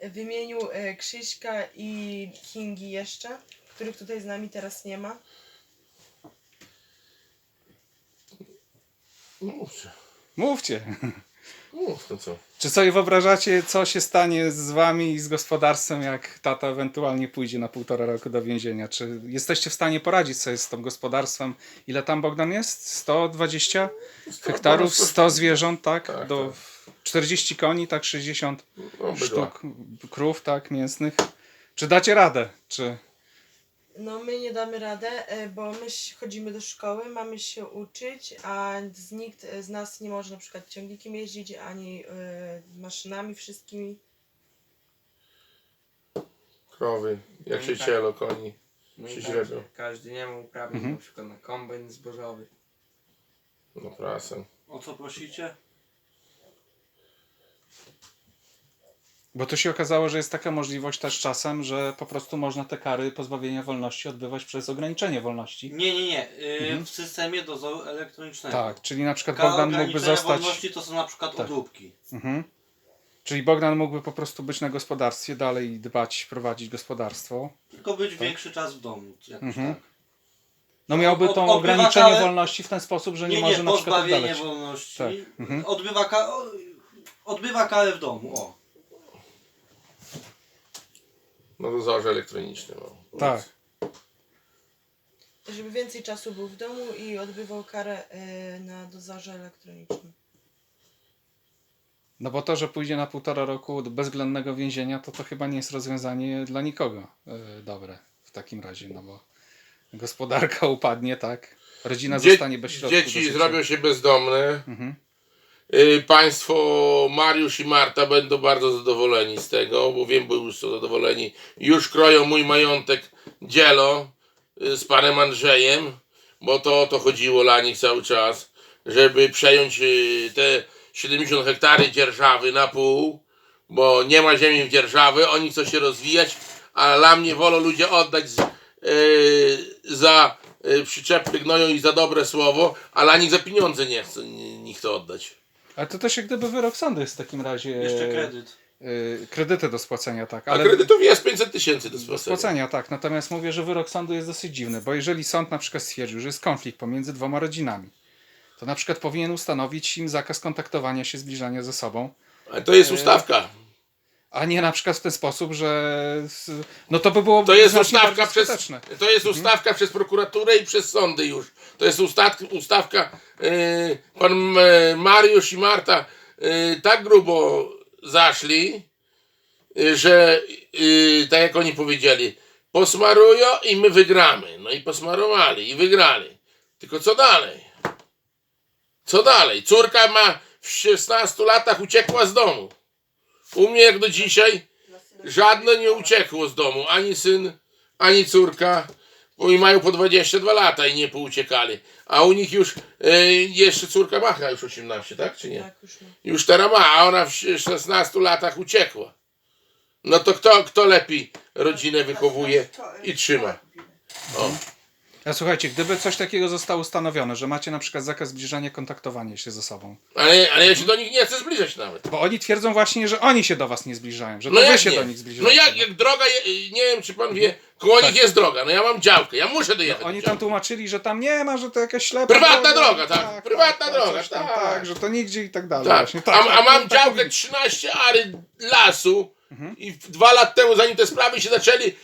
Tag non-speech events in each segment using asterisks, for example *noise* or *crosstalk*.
w imieniu e, Krzyśka i Kingi jeszcze, których tutaj z nami teraz nie ma. Mówcie. Mówcie. Mów, no co? Czy sobie wyobrażacie, co się stanie z wami i z gospodarstwem, jak tata ewentualnie pójdzie na półtora roku do więzienia? Czy jesteście w stanie poradzić sobie z tym gospodarstwem? Ile tam Bogdan jest? 120 hektarów, 100 zwierząt, tak? Tak, Do 40 koni, tak? 60 No, bydła. sztuk krów, tak? Mięsnych. Czy dacie radę? Czy... No my nie damy radę, e, bo my ś- chodzimy do szkoły, mamy się uczyć, a z nikt e, z nas nie może na przykład ciągnikiem jeździć, ani e, maszynami wszystkimi. Krowy, jak No się i tak. cielo, koni. No się i każdy, każdy nie ma uprawnień Mhm. na przykład na kombajn zbożowy. No prasę. O co prosicie? Bo to się okazało, że jest taka możliwość też czasem, że po prostu można te kary pozbawienia wolności odbywać przez ograniczenie wolności. Nie, nie, nie. Yy, Mhm. W systemie dozoru elektronicznego. Tak, czyli na przykład Kara Bogdan mógłby ograniczenia zostać. wolności to są na przykład Tak. odróbki. Mhm. Czyli Bogdan mógłby po prostu być na gospodarstwie, dalej dbać, prowadzić gospodarstwo. Tylko być większy czas w domu. Jakoś Tak. Mhm. tak. No miałby Od- to odbywa ograniczenie karę- wolności w ten sposób, że nie, Nie, może nie, na przykład pozbawienie oddalać. wolności. Tak. Mhm. Odbywa, ka- o- odbywa karę w domu. O. No dozorze elektroniczne. No. Tak. Żeby więcej czasu był w domu i odbywał karę e, na dozorze elektronicznym. No bo to, że pójdzie na półtora roku do bezwzględnego więzienia, to to chyba nie jest rozwiązanie dla nikogo e, dobre w takim razie, no bo gospodarka upadnie, tak? Rodzina Dzie- zostanie bez środków. do dzieci życia. zrobią się bezdomne. Mhm. Y, Państwo Mariusz i Marta będą bardzo zadowoleni z tego, bo wiem, bo już są zadowoleni. Już kroją mój majątek dzielo y, z panem Andrzejem, bo to o to chodziło dla nich cały czas, żeby przejąć y, te 70 hektary dzierżawy na pół, bo nie ma ziemi w dzierżawy, oni chcą się rozwijać, a dla mnie wolą ludzie oddać z, y, za y, przyczepy gnoją i za dobre słowo, a dla nich za pieniądze nie chcą, nie chcą oddać. Ale to też jak gdyby wyrok sądu jest w takim razie. Jeszcze kredyt. e, kredyty do spłacenia, tak. A Ale kredytów jest 500 tysięcy do do spłacenia. spłacenia, tak. Natomiast mówię, że wyrok sądu jest dosyć dziwny, bo jeżeli sąd na przykład stwierdził, że jest konflikt pomiędzy dwoma rodzinami, to na przykład powinien ustanowić im zakaz kontaktowania się, zbliżania ze sobą, Ale to jest ustawka. A nie na przykład w ten sposób, że no to by było To jest ustawka przez, skuteczne. to jest ustawka przez prokuraturę i przez sądy już. To jest ustawka, ustawka yy, pan Mariusz i Marta yy, tak grubo zaszli, yy, że yy, tak jak oni powiedzieli, posmarują i my wygramy. No i posmarowali i wygrali. Tylko co dalej? Co dalej? Córka ma w 16 latach uciekła z domu. U mnie jak do dzisiaj żadne nie uciekło z domu. Ani syn, ani córka. Bo i mają po 22 lata i nie pouciekali. A u nich już e, jeszcze córka ma już 18, tak czy nie? Tak już ma. Już teraz ma, a ona w 16 latach uciekła. No to kto, kto lepiej rodzinę wychowuje i trzyma? O. A słuchajcie, gdyby coś takiego zostało ustanowione, że macie na przykład zakaz zbliżania, kontaktowania się ze sobą, Ale, ale ja się do nich nie chcę zbliżać nawet. bo oni twierdzą właśnie, że oni się do was nie zbliżają, że to No wy jak się nie? do nich zbliżacie. No jak, jak droga, je, nie wiem czy pan wie, koło nich jest droga, no ja mam działkę, ja muszę dojechać. Oni do tam działki. tłumaczyli, że tam nie ma, że to jakaś ślepa Prywatna droga, tak, prywatna droga, coś tam, tak. tak, że to nigdzie i tak dalej. Tak. Właśnie, a, tak, a tak, mam tak działkę mówili. 13 ary lasu Mhm. i w- dwa lata temu, zanim te sprawy się zaczęli,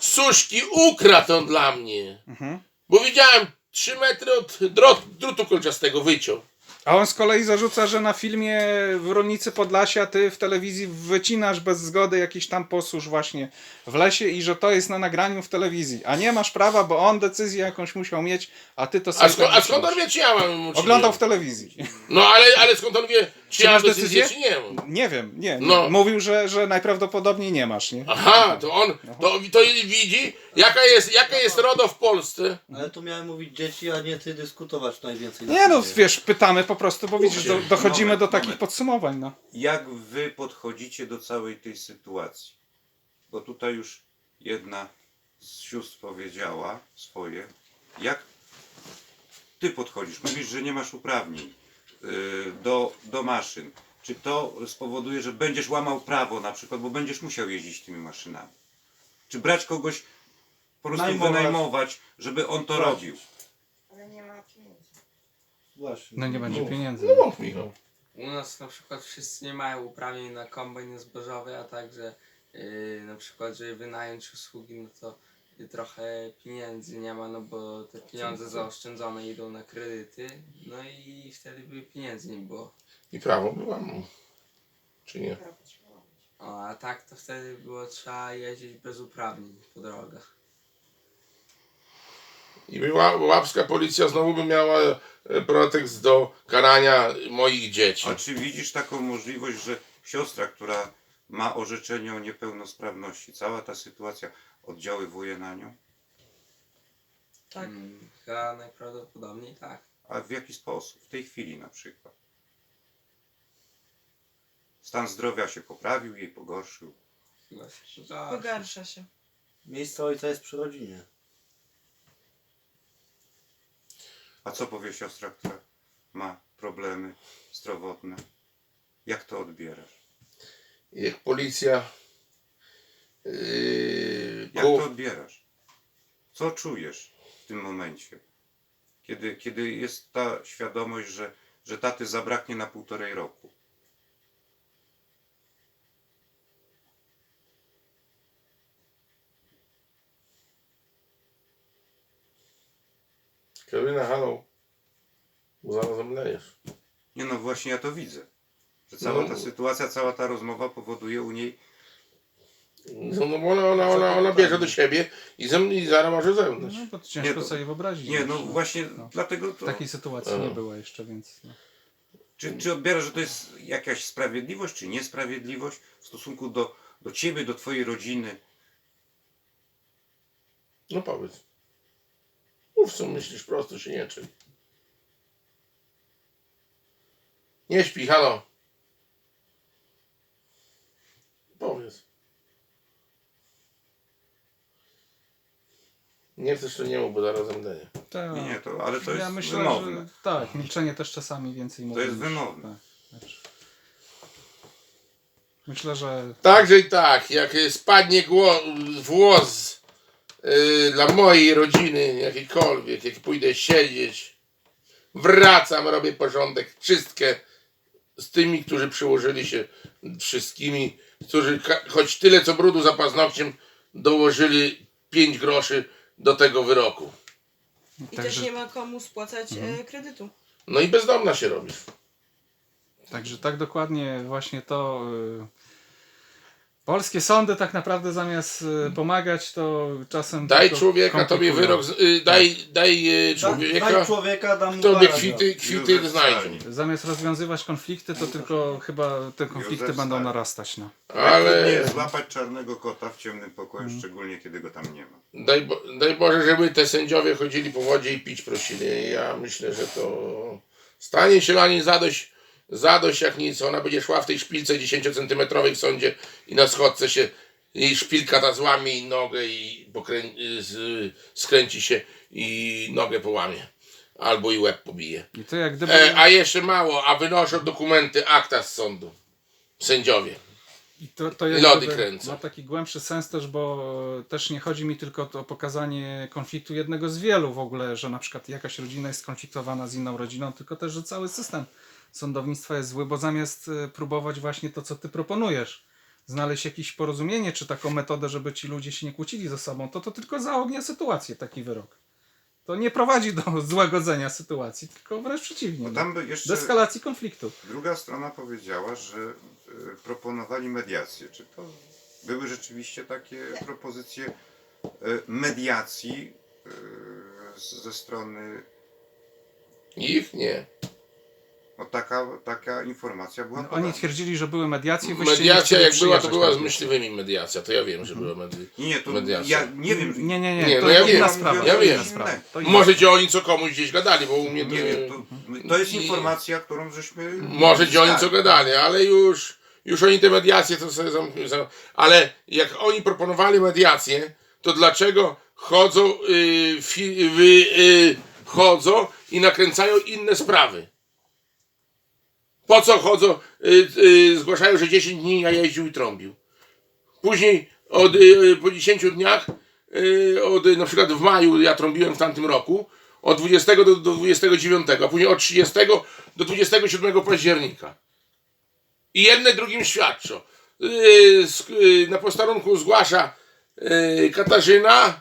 suszki ukradł on dla mnie. Mhm. Bo widziałem 3 metry od drot, drutu kolczastego wyciął. A on z kolei zarzuca, że na filmie w Rolnicy Podlasia ty w telewizji wycinasz bez zgody jakiś tam posłuż właśnie w lesie i że to jest na nagraniu w telewizji. A nie masz prawa, bo on decyzję jakąś musiał mieć, a ty to A, sobie sko- tak a skąd on wie, czy ja mam mu, czy Oglądał nie? w telewizji. No ale, ale skąd on wie, czy, ja masz decyzję, decyzję? czy nie? Nie wiem, nie. nie. No. Mówił, że, że najprawdopodobniej nie masz, nie? Aha, to on to, to widzi, jaka jest, jaka jest RODO w Polsce. Ale to miałem mówić dzieci, a nie ty dyskutować najwięcej. na Nie no, wiesz, pytamy po prostu, bo widzisz, do, dochodzimy Moment, do takich moment. podsumowań, no. Jak wy podchodzicie do całej tej sytuacji? Bo tutaj już jedna z sióstr powiedziała swoje. Jak ty podchodzisz? Mówisz, że nie masz uprawnień do, do maszyn. czy to spowoduje, że będziesz łamał prawo na przykład, bo będziesz musiał jeździć tymi maszynami? Czy brać kogoś, po prostu Najmować. wynajmować, żeby on to Płacić. robił? Ale nie ma pieniędzy. Właśnie. No nie będzie No. pieniędzy. No mów Michał. U nas na przykład wszyscy nie mają uprawnień na kombajn zbożowy, a także yy, na przykład, żeby wynająć usługi, no to y, trochę pieniędzy nie ma, no bo te pieniądze zaoszczędzone idą na kredyty, no i wtedy by pieniędzy nie było. I prawo by mam. Czy nie? O, a tak to wtedy było trzeba jeździć bez uprawnień po drogach. I ła- łapska policja znowu by miała e, pretekst do karania moich dzieci. A czy widzisz taką możliwość, że siostra, która ma orzeczenie o niepełnosprawności, cała ta sytuacja oddziaływuje na nią? Tak. Mm, chyba najprawdopodobniej tak. A w jaki sposób? W tej chwili na przykład. Stan zdrowia się poprawił, jej pogorszył. Chyba się pogarsza. Pogarsza się. Miejsce ojca jest przy rodzinie. A co powie siostra, która ma problemy zdrowotne? Jak to odbierasz? Jak policja. Yy, Jak ku- to odbierasz? Co czujesz w tym momencie? Kiedy, kiedy jest ta świadomość, że, że taty zabraknie na półtorej roku. Karolina, halo. Bo zaraz zemlejesz. Nie no, właśnie ja to widzę. Że cała ta No. sytuacja, cała ta rozmowa powoduje u niej No, no bo ona, ona, ona, ona bierze do siebie i, zem, i zaraz może zemdleć. No to ciężko Nie, to- sobie wyobrazić. Nie, no wiesz, właśnie no. dlatego W to... takiej sytuacji nie było jeszcze, więc. No. Czy, czy odbierasz, że to jest jakaś sprawiedliwość, czy niesprawiedliwość w stosunku do, do ciebie, do twojej rodziny? No powiedz. Mów co myślisz, prosto się nie czyń. Nie śpi, halo. Powiedz. Nie chcesz, to nie mów, bo zaraz zemdleję. Tak. Nie, to, ale to ja jest myślę, wymowne. że tak, milczenie też czasami więcej mówi. jest niż- wymowne. Tak, znaczy. Myślę, że Także i tak, jak spadnie gło- włos y, dla mojej rodziny, jakikolwiek, jak pójdę siedzieć, wracam, robię porządek, czystkę z tymi, którzy przyłożyli się wszystkimi, którzy choć tyle co brudu za paznokciem dołożyli 5 groszy do tego wyroku. I Także- też nie ma komu spłacać Mhm. e, kredytu. No i bezdomna się robisz. Także tak dokładnie właśnie to. y, Polskie sądy tak naprawdę zamiast y, pomagać, to czasem. Daj człowieka, tobie wyrok, z- y, daj, daj y, Da, człowieka, daj człowieka, dam mu tobie kwity, kwity Uniwersalnie. znajdzie. Zamiast rozwiązywać konflikty, to tylko chyba te konflikty Józef będą Stalin. narastać. No. Ale... Nie złapać czarnego kota w ciemnym pokoju, szczególnie kiedy go tam nie ma. Daj, Bo, daj Boże, żeby te sędziowie chodzili po wodzie i pić prosili. Ja myślę, że to stanie się dla zadość, zadość jak nic. Ona będzie szła w tej szpilce 10-centymetrowej w sądzie i na schodce się jej szpilka ta złamie i nogę i pokrę... z... skręci się i nogę połamie. Albo i łeb pobije. I to jak gdyby. E, a jeszcze mało, a wynoszą dokumenty, akta z sądu. Sędziowie. I to, to jak Lody kręcą. ma taki głębszy sens też, bo też nie chodzi mi tylko o pokazanie konfliktu jednego z wielu w ogóle, że na przykład jakaś rodzina jest skonfliktowana z inną rodziną, tylko też, że cały system sądownictwa jest zły, bo zamiast e, próbować właśnie to, co ty proponujesz, znaleźć jakieś porozumienie, czy taką metodę, żeby ci ludzie się nie kłócili ze sobą, to to tylko zaognia sytuację, taki wyrok. To nie prowadzi do *laughs* złagodzenia sytuacji, tylko wręcz przeciwnie. Bo tam by jeszcze Do eskalacji konfliktu. druga strona powiedziała, że e, proponowali mediację. Czy to były rzeczywiście takie propozycje e, mediacji ze strony... Ich nie. No taka, taka informacja była No, podana. oni twierdzili, że były mediacje. wyście nie Mediacja chcieli jak była, to przyjeżdżać była z myśliwymi mediacja. To ja wiem, że była mediacja. Nie, nie, to Mediacja. ja nie wiem. Nie, nie, nie. Nie, to no ja inna wiem, sprawa. ja to wiem. inna sprawa. To inna Możecie oni co komuś gdzieś gadali, bo u mnie to... Nie wiem, to, to jest informacja, którą żeśmy... Możecie oni co gadali, ale już, już oni te mediacje to sobie zam, zam, Ale jak oni proponowali mediację, to dlaczego chodzą, y, fi, wy, y, chodzą i nakręcają inne sprawy? Po co chodzą, y, y, zgłaszają, że 10 dni ja jeździł i trąbił. Później od, y, po 10 dniach, od, na przykład w maju ja trąbiłem w tamtym roku, od 20 do, do 29, a później od 30 do 27 października. I jedne drugim świadczą. Na posterunku zgłasza Katarzyna,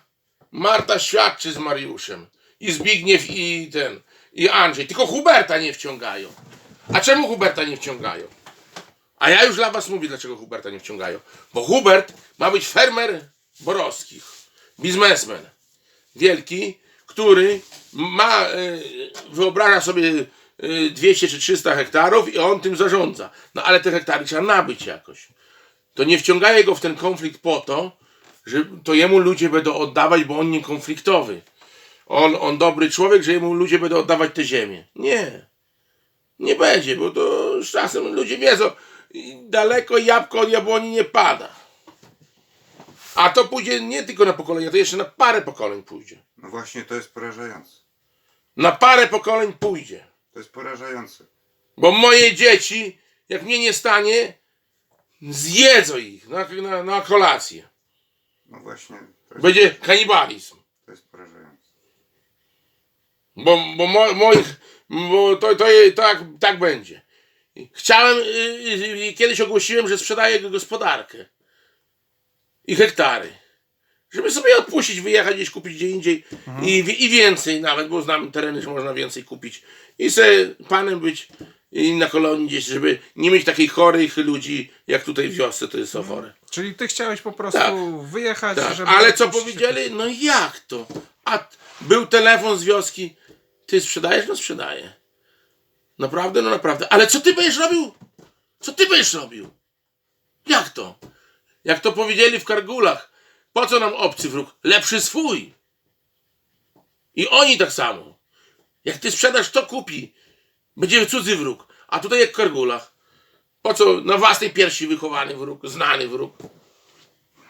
Marta świadczy z Mariuszem. I Zbigniew i ten, i Andrzej. Tylko Huberta nie wciągają. A czemu Huberta nie wciągają? A ja już dla was mówię, dlaczego Huberta nie wciągają. Bo Hubert ma być fermer Borowskich. Biznesmen. Wielki, który ma, e, wyobraża sobie e, 200 czy 300 hektarów i on tym zarządza. No ale te hektary trzeba nabyć jakoś. To nie wciągaje go w ten konflikt po to, że to jemu ludzie będą oddawać, bo on nie konfliktowy. On, on dobry człowiek, że jemu ludzie będą oddawać te ziemię. Nie. Nie będzie, bo to z czasem ludzie wiedzą, daleko jabłko od jabłoni nie pada. A to pójdzie nie tylko na pokolenia, to jeszcze na parę pokoleń pójdzie. No właśnie to jest porażające. Na parę pokoleń pójdzie. To jest porażające. Bo moje dzieci, jak mnie nie stanie, zjedzą ich na, na, na kolację. No właśnie to jest, Będzie kanibalizm. to jest porażające. Bo, bo mo, moich, bo to, to, tak, tak będzie. Chciałem, y, y, y, kiedyś ogłosiłem, że sprzedaję gospodarkę i hektary. Żeby sobie odpuścić, wyjechać gdzieś kupić gdzie indziej i, wi- i więcej nawet, bo znam tereny, że można więcej kupić. I se panem być i na kolonii gdzieś, żeby nie mieć takich chorych ludzi, jak tutaj w wiosce to jest chore. Czyli ty chciałeś po prostu Tak. wyjechać, Tak, żeby... ale co powiedzieli? No jak to? A był telefon z wioski. Ty sprzedajesz? No sprzedaję. Naprawdę? No naprawdę. Ale co ty będziesz robił? Co ty będziesz robił? Jak to? Jak to powiedzieli w Kargulach. Po co nam obcy wróg? Lepszy swój. I oni tak samo. Jak ty sprzedasz, to kupi. Będzie cudzy wróg. A tutaj jak w Kargulach. Po co na własnej piersi wychowany wróg, znany wróg?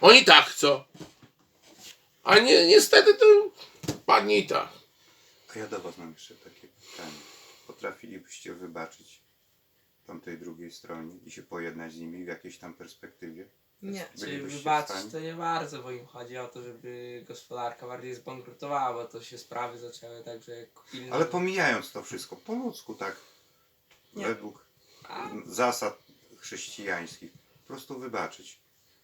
Oni tak chcą. A nie, niestety to padnie i tak. A ja do Was mam jeszcze takie pytanie. Potrafilibyście wybaczyć tamtej drugiej stronie i się pojednać z nimi w jakiejś tam perspektywie? Nie. Czy Bylibyście w wybaczyć stanie? to nie bardzo, bo im chodzi o to, żeby gospodarka bardziej zbankrutowała, bo to się sprawy zaczęły tak, że jak kupili... Ale pomijając to wszystko, po ludzku tak, Nie. według A, zasad chrześcijańskich, po prostu wybaczyć.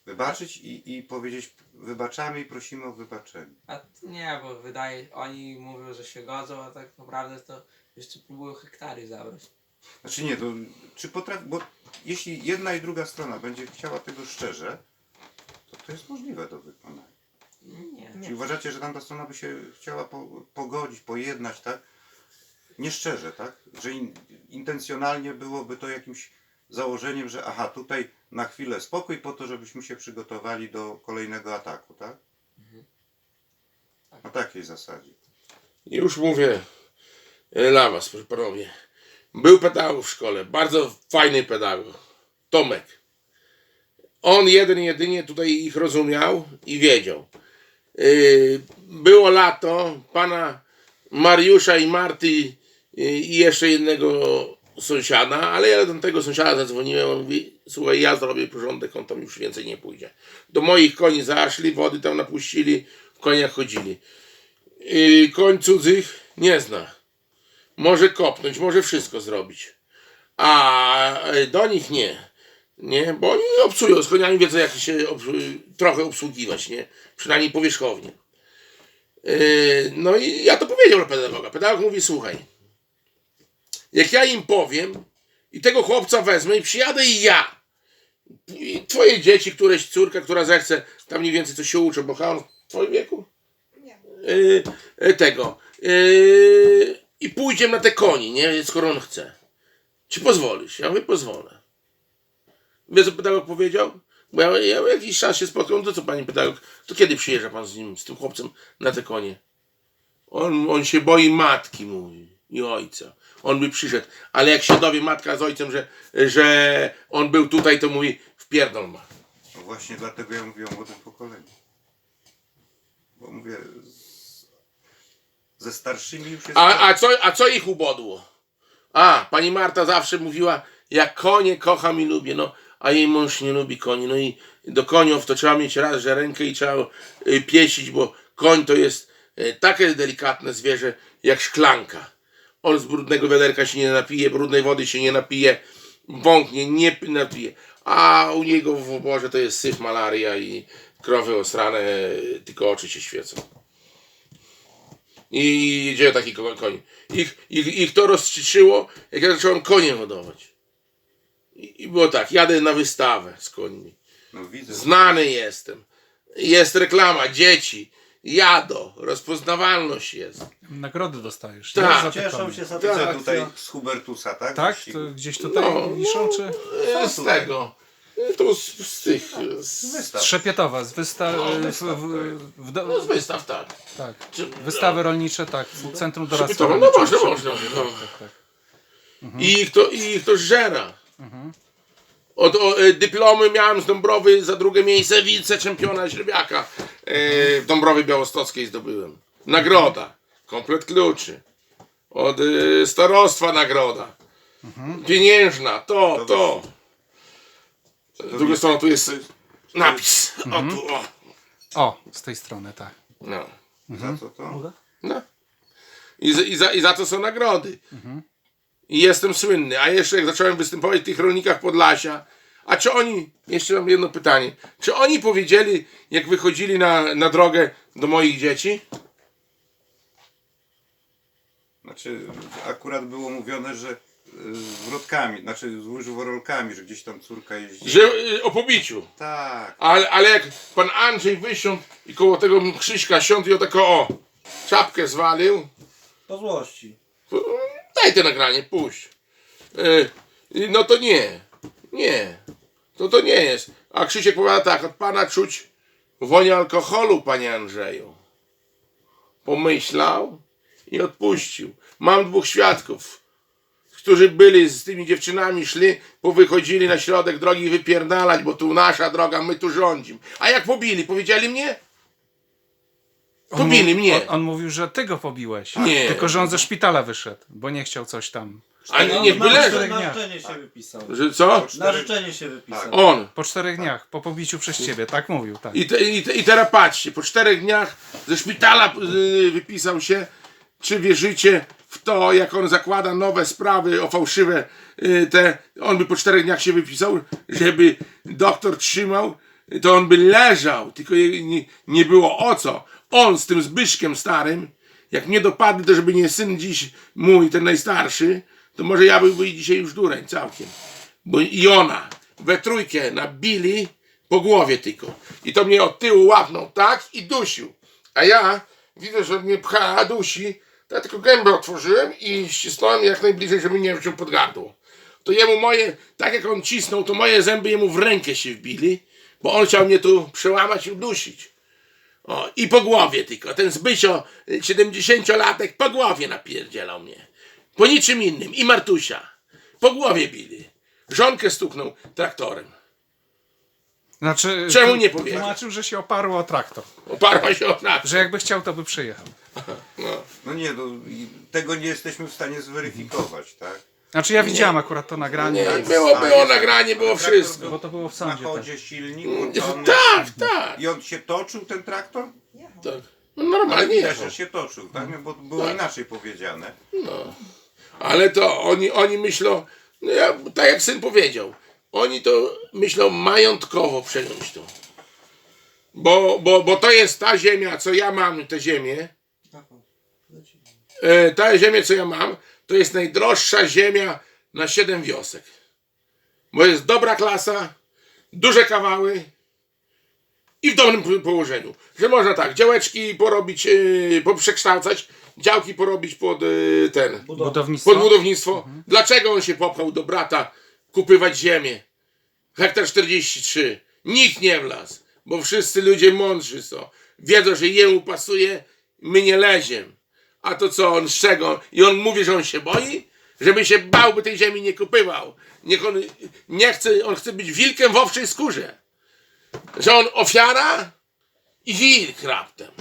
Wybaczyć i, i powiedzieć wybaczamy i prosimy o wybaczenie. a t- nie, bo wydaje, oni mówią, że się godzą, a tak naprawdę to jeszcze próbują hektary zabrać. Znaczy nie, to czy potrafi, bo jeśli jedna i druga strona będzie chciała tego szczerze, to to jest możliwe do wykonania. Nie. Czyli uważacie, że tamta strona by się chciała po, pogodzić, pojednać, tak? Nieszczerze, tak? Że in, intencjonalnie byłoby to jakimś założeniem, że aha, tutaj na chwilę spokój po to, żebyśmy się przygotowali do kolejnego ataku, tak? Na takiej zasadzie. Już mówię e, dla was, proszę panowie. Był pedagog w szkole, bardzo fajny pedagog. Tomek. On jeden jedynie tutaj ich rozumiał i wiedział. Yy, Było lato, pana Mariusza i Marty yy, i jeszcze jednego sąsiada, ale ja do tego sąsiada zadzwoniłem, on mówi, słuchaj, ja zrobię porządek, on tam już więcej nie pójdzie. Do moich koni zaszli, wody tam napuścili, w koniach chodzili. Yy, koń cudzych nie zna. Może kopnąć, może wszystko zrobić. A e, do nich nie. Nie, bo oni obcują z koniami, wiedzą jak się obs- trochę obsługiwać, nie? Przynajmniej powierzchownie. Yy, no i ja to powiedział do pedagoga. Pedagog mówi, słuchaj, jak ja im powiem i tego chłopca wezmę i przyjadę i ja, i twoje dzieci, któreś córka, która zechce, tam mniej więcej coś się uczą, bo chyba on w twoim wieku? Nie. Yy, yy, tego. Yy, I pójdziemy na te koni, nie? Skoro on chce. Czy pozwolisz? Ja mówię, pozwolę. Wie co pedagog powiedział? Bo ja, ja jakiś czas się spotkałem, to co pani pedagog, to kiedy przyjeżdża pan z nim, z tym chłopcem na te konie? On, on się boi matki, mówi, i ojca. On by przyszedł, ale jak się dowie matka z ojcem, że, że on był tutaj, to mówi, wpierdol ma. No właśnie dlatego ja mówię o młodym pokoleniu. Bo mówię, z, ze starszymi już jest... A, a, co, a co ich ubodło? A, pani Marta zawsze mówiła, Ja konie kocham i lubię, no, a jej mąż nie lubi koni. No i do koniów to trzeba mieć raz, że rękę i trzeba y, piesić, bo koń to jest y, takie delikatne zwierzę jak szklanka. On z brudnego wiaderka się nie napije, brudnej wody się nie napije, wąknie, nie napije. A u niego w oborze to jest syf, malaria i krowy osrane, tylko oczy się świecą. I gdzie taki ko- koń? Ich, ich, ich to rozciszyło, jak ja zacząłem konie hodować. I, I było tak, jadę na wystawę z końmi. No. Znany jestem. Jest reklama, dzieci. Jado, rozpoznawalność jest. Nagrody dostajesz. Tak. nie? Za te Cieszą się Widzę satysfakcją. tutaj z Hubertusa, tak? Tak? Wyścigu. To gdzieś tutaj No, wiszą, czy? E, Z tego. E, To z, z tych. Z, Wystaw. Trzepietowa, z wystaw... No, w, wystaw, w, w, do, no z wystaw, tak. tak. Czy, Wystawy rolnicze, tak. w Centrum Doradztwa Trzepietowa, no Rolniczego. można, można. No. Tak, tak. I ich to, i ich to żera. Od o, e, dyplomy miałem z Dąbrowy za drugie miejsce wiceczempiona Źrebiaka e, w Dąbrowie Białostockiej zdobyłem. Nagroda. Komplet kluczy. Od e, starostwa nagroda. Pieniężna. To, to. Z drugiej strony tu jest napis. O tu, o. O, z tej strony, tak. No. Za co to? No. I, za- i, za, I za to są nagrody. I jestem słynny. A jeszcze jak zacząłem występować w tych rolnikach Podlasia, a czy oni, jeszcze mam jedno pytanie, czy oni powiedzieli, jak wychodzili na, na drogę do moich dzieci, Znaczy, akurat było mówione, że y, z wrotkami, znaczy z łyżworolkami, że gdzieś tam córka jeździ. że y, o pobiciu. Tak. Ale, ale jak pan Andrzej wysiądł i koło tego Krzyśka siądł i o tako o, czapkę zwalił, Po złości. Daj te nagranie, puść. Yy, no to nie. Nie. To to nie jest. A Krzysiek powiada tak, od pana czuć wonię alkoholu, panie Andrzeju. Pomyślał i odpuścił. Mam dwóch świadków, którzy byli z tymi dziewczynami, szli, powychodzili na środek drogi wypierdalać, bo tu nasza droga, my tu rządzimy. A jak pobili, powiedzieli mnie? Pobili mu- mnie. On, on mówił, że ty go pobiłeś. Nie. Tylko, że on ze szpitala wyszedł, bo nie chciał coś tam. A No, niech na by leżał. życzenie- Na życzenie się wypisał. Że co? Na życzenie się wypisał. On. Po czterech dniach, po pobiciu przez ciebie, tak mówił, tak. I, te, i, te, I teraz patrzcie, po czterech dniach ze szpitala y, wypisał się, czy wierzycie w to, jak on zakłada nowe sprawy o fałszywe y, te, on by po czterech dniach się wypisał, żeby doktor trzymał, to on by leżał, tylko nie, nie było o co. On z tym Zbyszkiem starym, jak mnie dopadł, to żeby nie syn dziś mój, ten najstarszy, to może ja byłby dzisiaj już dureń całkiem. Bo i ona we trójkę nabili po głowie tylko. I to mnie od tyłu łapnął, tak? I dusił. A ja widzę, że mnie pcha, dusi. To ja tylko gębę otworzyłem i ścisnąłem jak najbliżej, żeby nie wziął pod gardło. To jemu moje, tak jak on cisnął, to moje zęby jemu w rękę się wbili, bo on chciał mnie tu przełamać i udusić. O, i po głowie tylko. Ten Zbysio, 70-latek, po głowie napierdzielał mnie. Po niczym innym. I Martusia. Po głowie bili. Żonkę stuknął traktorem. Znaczy, Czemu nie powiedział? Tłumaczył, że się oparło o traktor. Oparła się o traktor. Że jakby chciał, to by przyjechał. No nie, no, i tego nie jesteśmy w stanie zweryfikować, tak? Znaczy ja widziałem akurat to nagranie. Nie, tak, było, było nagranie, było traktor wszystko. Bo to było w Na sądzie. Tak. chodzie silnik włączony. Tak, tak. I on się toczył, ten traktor? tak. No normalnie widać, jechał. że się toczył, tak? No, bo było inaczej powiedziane. Ale to oni, oni myślą, no ja, tak jak syn powiedział, oni to myślą majątkowo przejąć to. Bo, bo, bo to jest ta ziemia, co ja mam, tę ziemię. E, ta ziemia, co ja mam, to jest najdroższa ziemia na siedem wiosek. Bo jest dobra klasa, duże kawały i w dobrym po- położeniu. Że można tak, działeczki porobić, yy, poprzekształcać, działki porobić pod yy, ten, Budownictwo. pod budownictwo. Dlaczego on się popchał do brata kupywać ziemię? Hektar 43. Nikt nie wlazł, bo wszyscy ludzie mądrzy są. Wiedzą, że jemu pasuje, my nie leziem. A to co, on z czego? I on mówi, że on się boi? Żeby się bał, by tej ziemi nie kupywał. Niech on nie chce, on chce być wilkiem w owczej skórze. Że on ofiara i wilk raptem.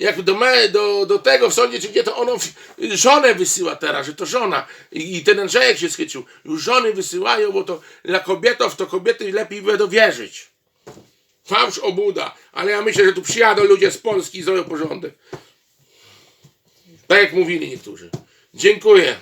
jak do, me, do, do tego w sądzie, czy gdzie to ono żonę wysyła teraz, że to żona. I, I ten Andrzejek się schycił. Już żony wysyłają, bo to dla kobietów to kobiety lepiej będą wierzyć. Fałsz obuda, ale ja myślę, że tu przyjadą ludzie z Polski i zrobią porządek. Tak jak mówili niektórzy. Dziękuję.